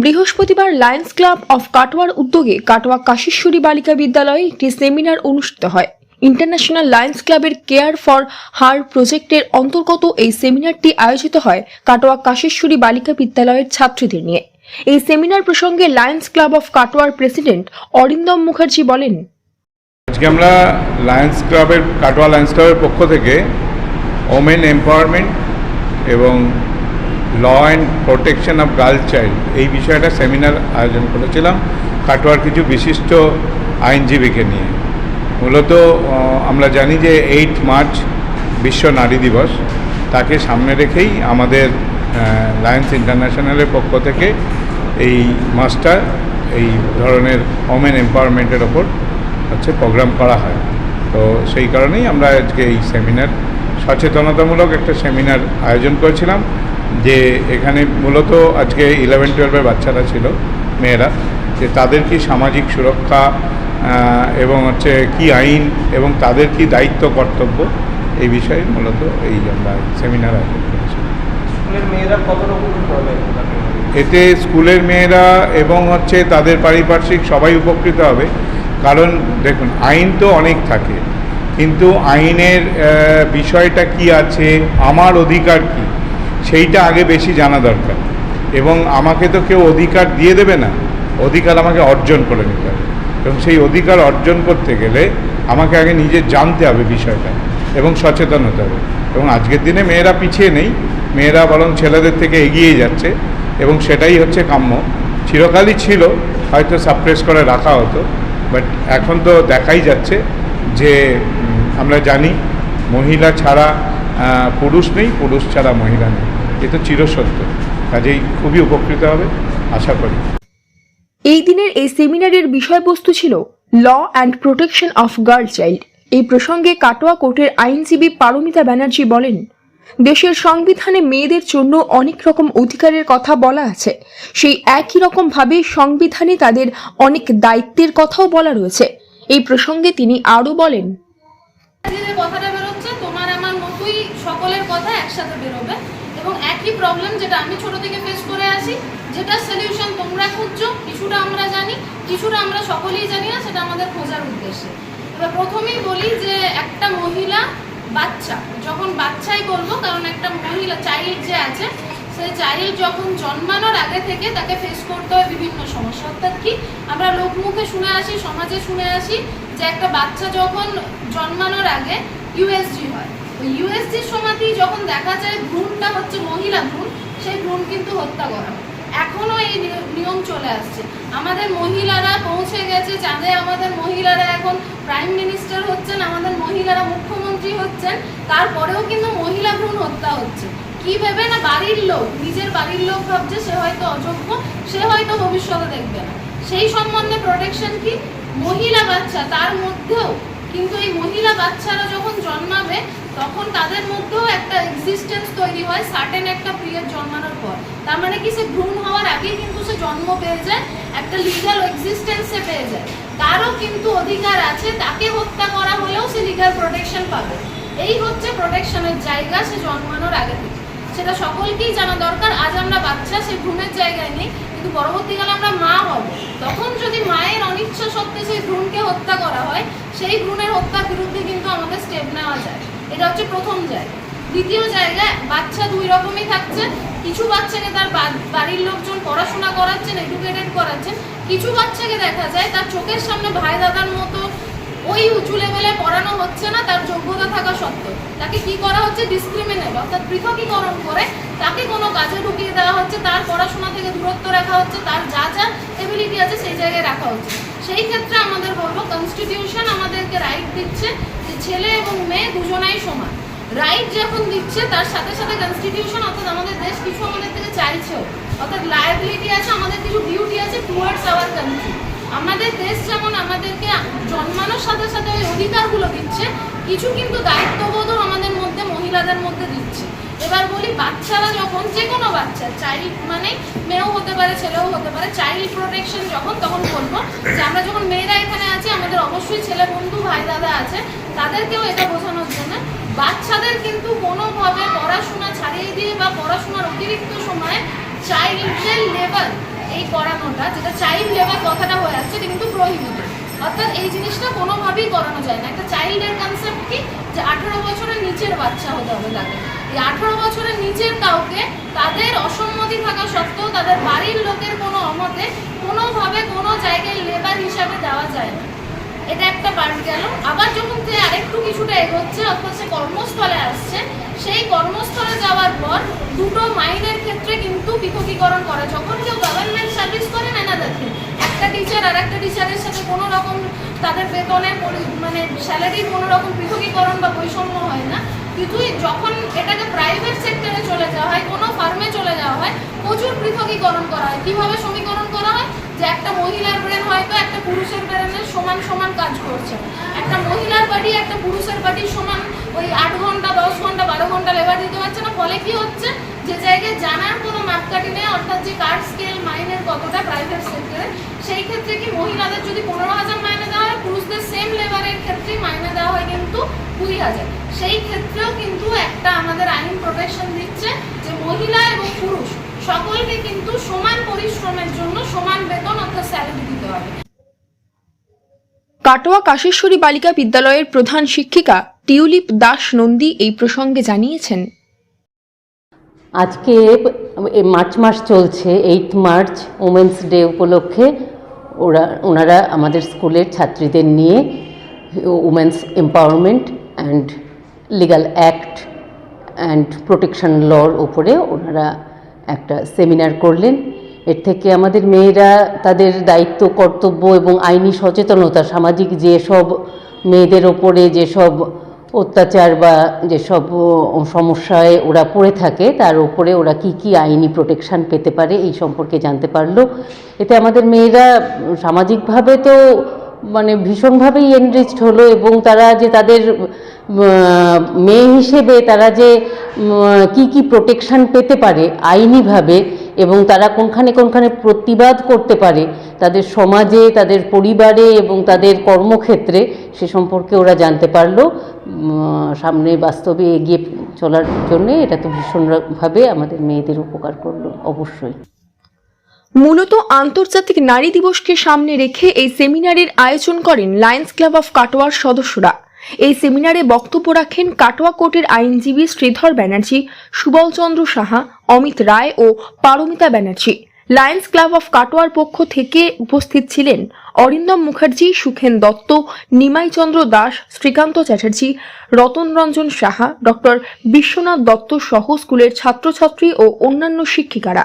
বৃহস্পতিবার Lions club of কাটোয়ার উদ্যোগে কাটোয়া কাশীশ্বরী বালিকা বিদ্যালয়ে একটি সেমিনার অনুষ্ঠিত হয়। ইন্টারন্যাশনাল লায়ন্স ক্লাবের কেয়ার ফর হার প্রজেক্টের অন্তর্গত এই সেমিনারটি আয়োজিত হয় কাটোয়া কাশেশ্বরী বালিকা বিদ্যালয়ের ছাত্রীদের নিয়ে। এই সেমিনার প্রসঙ্গে লায়ন্স ক্লাব অফ কাটোয়ার প্রেসিডেন্ট অরিন্দম মুখার্জি বলেন, আজকে আমরা লায়ন্স ক্লাবের, কাটোয়া লায়ন্স ক্লাবের পক্ষ থেকে ওমেন এম্পাওয়ারমেন্ট এবং law and protection of girl child এই বিষয়টা সেমিনার আয়োজন করেছিলাম। কাটোয়ার কিছু বিশিষ্ট আইনজীবীকে নিয়ে। মূলত আমরা জানি যে এইট মার্চ বিশ্ব নারী দিবস। তাকে সামনে রেখেই আমাদের লায়ন্স ইন্টারন্যাশনালের পক্ষ থেকে এই মাসটা এই ধরনের ওমেন এম্পাওয়ারমেন্টের ওপর হচ্ছে প্রোগ্রাম করা হয়। তো সেই কারণেই আমরা আজকে এই সেমিনার সচেতনতামূলক একটা সেমিনার আয়োজন করেছিলাম। যে এখানে মূলত আজকে ইলেভেন টুয়েলভের বাচ্চারা ছিল মেয়েরা যে তাদের কি সামাজিক সুরক্ষা এবং হচ্ছে কি আইন এবং তাদের কি দায়িত্ব কর্তব্য এই বিষয়ে মূলত এই আমরা সেমিনার আয়োজন করেছি। এতে স্কুলের মেয়েরা এবং হচ্ছে তাদের পারিপার্শ্বিক সবাই উপকৃত হবে কারণ দেখুন আইন তো অনেক থাকে কিন্তু আইনের বিষয়টা কি আছে আমার অধিকার কি? সেইটা আগে বেশি জানা দরকার। এবং আমাকে তো কেউ অধিকার দিয়ে দেবে না, অধিকার আমাকে অর্জন করে নিতে হবে। এবং সেই অধিকার অর্জন করতে গেলে আমাকে আগে নিজে জানতে হবে বিষয়টা এবং সচেতন হতে হবে। এবং আজকের দিনে মেয়েরা পিছিয়ে নেই, মেয়েরা বরং ছেলেদের থেকে এগিয়ে যাচ্ছে এবং সেটাই হচ্ছে কাম্য। চিরকালই ছিল, হয়তো সাপ্রেস করে রাখা হতো বাট এখন তো দেখাই যাচ্ছে যে আমরা জানি মহিলা ছাড়া পুরুষ নেই পুরুষ ছাড়া মহিলা নেই। এ তো চিরসত্য। কাজেই খুবই উপকৃত হবে আশা করি। এই দিনের এই সেমিনারের বিষয়বস্তু ছিল law and protection of girl child. এই প্রসঙ্গে কাটোয়া কোর্টের আইনজীবী পারমিতা ব্যানার্জি বলেন দেশের সংবিধানে মেয়েদের জন্য অনেক রকম অধিকারের কথা বলা আছে। সেই একই রকম ভাবে সংবিধানে তাদের অনেক দায়িত্বের কথাও বলা রয়েছে। এই প্রসঙ্গে তিনি আরও বলেন কথাটা বেরোচ্ছে তোমার আমার মতোই সকলের কথা একসাথে বেরোবে এবং একই প্রবলেম যেটা আমি ছোট থেকে ফেস করে আসি, যেটা সলিউশন তোমরা খুঁজছো, কিছুটা আমরা জানি, কিছুটা আমরা সকলেই জানি না, সেটা আমাদের খোঁজার উদ্দেশ্যে। এবার প্রথমেই বলি যে একটা মহিলা বাচ্চা, যখন বাচ্চাই বলব, কারণ একটা মহিলা চাইল্ড যে আছে, সেই চাইল্ড যখন জন্মানোর আগে থেকে তাকে ফেস করতে হয় বিভিন্ন সমস্যা। অর্থাৎ কি, আমরা লোকমুখে শুনে আসি, সমাজে শুনে আসি যে একটা বাচ্চা যখন জন্মানোর আগে ইউএসজি হয় ওই ইউএসজির সময়তেই যখন দেখা যায় ভ্রূণটা হচ্ছে মহিলা ভ্রূণ, সেই ভ্রূণ কিন্তু হত্যা করা। হয় এখনও এই নিয়ম চলে আসছে। আমাদের মহিলারা পৌঁছে গেছে চাঁদে, আমাদের মহিলারা এখন প্রাইম মিনিস্টার হচ্ছেন, আমাদের মহিলারা মুখ্যমন্ত্রী হচ্ছেন, তারপরেও কিন্তু মহিলা ভ্রূণ হত্যা হচ্ছে। কি ভেবে না বাড়ির লোক, নিজের বাড়ির লোক ভাবছে, সে হয়তো অযোগ্য, সে হয়তো ভবিষ্যতে দেখবে না। সেই সম্বন্ধে প্রোটেকশন কি? মহিলা বাচ্চা, তার মধ্যেও কিন্তু এই মহিলা বাচ্চারা যখন জন্মাবে তখন তাদের মধ্যেও একটা এক্সিস্টেন্স তৈরি হয় সার্টেন একটা পিরিয়ড জন্মানোর পর। তার মানে কি, সে ভ্রূণ হওয়ার আগেই কিন্তু সে জন্ম পেয়ে যায়, একটা লিগাল এক্সিস্টেন্স সে পেয়ে যায়। তারও কিন্তু অধিকার আছে, তাকে হত্যা করা হলেও সে লিগাল প্রোটেকশন পাবে। এই হচ্ছে প্রোটেকশনের জায়গা সে জন্মানোর আগে থেকে। সেটা সকলকেই জানা দরকার, আজ আমরা বাচ্চা, সে ভ্রূণের জায়গায় নেই, কিন্তু পরবর্তীকালে আমরা মা হব। তখন যদি মায়ের অনিচ্ছা সত্ত্বে সেই ভ্রূণকে হত্যা করা হয়, সেই ভ্রূণের হত্যার বিরুদ্ধে কিন্তু আমাদের স্টেপ নেওয়া যায়। এটা হচ্ছে প্রথম জায়গা। দ্বিতীয় জায়গায় বাচ্চা দুই রকমই থাকছে। কিছু বাচ্চাকে তার বাড়ির লোকজন পড়াশোনা করাচ্ছেন এডুকেটেড করাচ্ছেন। কিছু বাচ্চাকে দেখা যায় তার চোখের সামনে ভাই দাদার মতো ওই উঁচু লেভেলে পড়ানো হচ্ছে না, তার যোগ্যতা থাকা সত্ত্বেও। তাকে কি করা হচ্ছে? ডিসক্রিমিনেট অর্থাৎ পৃথকীকরণ করে তাকে কোনো কাজে ঢুকিয়ে দেওয়া হচ্ছে, তার পড়াশোনা থেকে দূরত্ব রাখা হচ্ছে, তার যা যা এবিলিটি আছে সেই জায়গায় রাখা হচ্ছে। সেই ক্ষেত্রে আমাদের বলব কনস্টিটিউশন আমাদেরকে রাইট দিচ্ছে যে ছেলে এবং মেয়ে দুজনাই সমান। রাইট যখন দিচ্ছে, তার সাথে সাথে কনস্টিটিউশন অর্থাৎ আমাদের দেশ কিছু আমাদের থেকে চাইছেও। অর্থাৎ লায়াবিলিটি আছে, আমাদের কিছু ডিউটি আছে টুয়ার্ডস আওয়ার কান্ট্রি আমাদের দেশ যেমন আমাদেরকে জন্মানোর সাথে সাথে ওই অধিকারগুলো দিচ্ছে, কিছু কিন্তু দায়িত্ববোধও আমাদের মধ্যে মহিলাদের মধ্যে দিচ্ছে। এবার বলি, বাচ্চারা যখন যে কোনো বাচ্চা চাইল্ড মানে মেয়েও হতে পারে, ছেলেও হতে পারে চাইল্ড প্রোটেকশন যখন, তখন বলব যে আমরা যখন মেয়েরা এখানে আছি, আমাদের অবশ্যই ছেলে বন্ধু, ভাই দাদা আছে, তাদেরকেও এটা বোঝানোর জন্য, বাচ্চাদের কিন্তু কোনোভাবে পড়াশোনা ছাড়িয়ে দিয়ে বা পড়াশোনার অতিরিক্ত সময়ে চাইল্ডের লেভেল এই করানোটা যেটা চাইল্ড লেবার কথাটা হয়ে আসছে কিন্তু প্রহিবিটেড অর্থাৎ এই জিনিসটা কোনোভাবেই করানো যায় না। একটা চাইল্ডের কনসেপ্ট কি? যে আঠেরো বছরের নিচের বাচ্চা হতে হবে তাকে। আঠেরো বছরের নিচের কাউকে তাদের অসম্মতি থাকা সত্ত্বেও তাদের বাড়ির লোকের কোনো অমতে কোনোভাবে কোনো জায়গায় লেবার হিসাবে দেওয়া যায় না। এটা একটা পার্ট গেল। আবার যখন সে আরেকটু কিছুটা এগোচ্ছে অর্থাৎ সে কর্মস্থলে আসছে, সেই কর্মস্থলে যাওয়ার পর দুটো মাইনের ক্ষেত্রে কিন্তু পৃথকীকরণ করে। যখন কেউ গভর্নমেন্ট সার্ভিস করে, না না একটা টিচার আর একটা টিচারের সাথে কোনো রকম তাদের বেতনের মানে স্যালারির কোনো রকম পৃথকীকরণ কিন্তু যখন এটাকে প্রাইভেট সেক্টরে চলে যাওয়া হয়, কোনো ফার্মে চলে যাওয়া হয়, প্রচুর পৃথকীকরণ করা হয়। কীভাবে সমীকরণ করা হয়? যে একটা মহিলার ব্রেন হয়তো একটা পুরুষের ব্রেনের সমান সমান কাজ করছে। একটা মহিলার বাড়ি একটা পুরুষের বাড়ির সমান ওই আট ঘণ্টা, দশ ঘণ্টা, বারো ঘণ্টা লেবার দিতে পারছে না। ফলে কি হচ্ছে? যে জায়গায় জানার কোনো মাপকাঠি নেই, অর্থাৎ যে কার স্কেল মাইনের কতটা প্রাইভেট সেক্টরে সেই ক্ষেত্রে কি মহিলাদের যদি পনেরো হাজার মাইনে দেওয়া হয়, পুরুষদের সেম লেবারের ক্ষেত্রেই মাইনে দেওয়া হয় কিন্তু কুড়ি হাজার। সেই ক্ষেত্রেও কিন্তু একটা আমাদের আইন প্রোটেকশন দিচ্ছে যে মহিলা এবং পুরুষ সকলকে কিন্তু সমান পরিশ্রমের জন্য সমান বেতন অর্থাৎ স্যালারি দিতে হবে। কাটোয়া কাশেশ্বরী বালিকা বিদ্যালয়ের প্রধান শিক্ষিকা টিউলিপ দাস নন্দী এই প্রসঙ্গে জানিয়েছেন। আজকে মার্চ মাস চলছে এইট মার্চ ওমেন্স ডে উপলক্ষে ওরা, ওনারা আমাদের স্কুলের ছাত্রীদের নিয়ে women's empowerment and legal act and protection লর উপরে ওনারা একটা সেমিনার করলেন। এর থেকে আমাদের মেয়েরা তাদের দায়িত্ব, কর্তব্য এবং আইনি সচেতনতা, সামাজিক যেসব মেয়েদের ওপরে যেসব অত্যাচার বা যেসব সমস্যায় ওরা পড়ে থাকে, তার উপরে ওরা কি কি আইনি প্রোটেকশান পেতে পারে, এই সম্পর্কে জানতে পারল। এতে আমাদের মেয়েরা, সামাজিকভাবে তো মানে ভীষণভাবেই এনরিচড হলো এবং তারা যে তাদের মেয়ে হিসেবে তারা যে কি কি প্রোটেকশন পেতে পারে আইনিভাবে এবং তারা কোনখানে কোনখানে প্রতিবাদ করতে পারে তাদের সমাজে, তাদের পরিবারে এবং তাদের কর্মক্ষেত্রে, সে সম্পর্কে ওরা জানতে পারল। সামনে বাস্তবে এগিয়ে চলার জন্য এটা তো ভীষণভাবে আমাদের মেয়েদের উপকার করল, অবশ্যই। মূলত আন্তর্জাতিক নারী দিবসকে সামনে রেখে এই সেমিনারের আয়োজন করেন লায়ন্স ক্লাব অফ কাটোয়ার সদস্যরা। এই সেমিনারে বক্তব্য রাখেন কাটোয়া কোর্টের আইনজীবী শ্রীধর ব্যানার্জি, সুবলচন্দ্র সাহা, অমিত রায় ও Paramita Banerjee. Lions club of কাটোয়ার পক্ষ থেকে উপস্থিত ছিলেন অরিন্দম মুখার্জি, সুখেন দত্ত, নিমাইচন্দ্র দাস, শ্রীকান্ত চ্যাটার্জি, রতন রঞ্জন সাহা, ডক্টর বিশ্বনাথ দত্ত সহ স্কুলের ছাত্রছাত্রী ও অন্যান্য শিক্ষিকারা।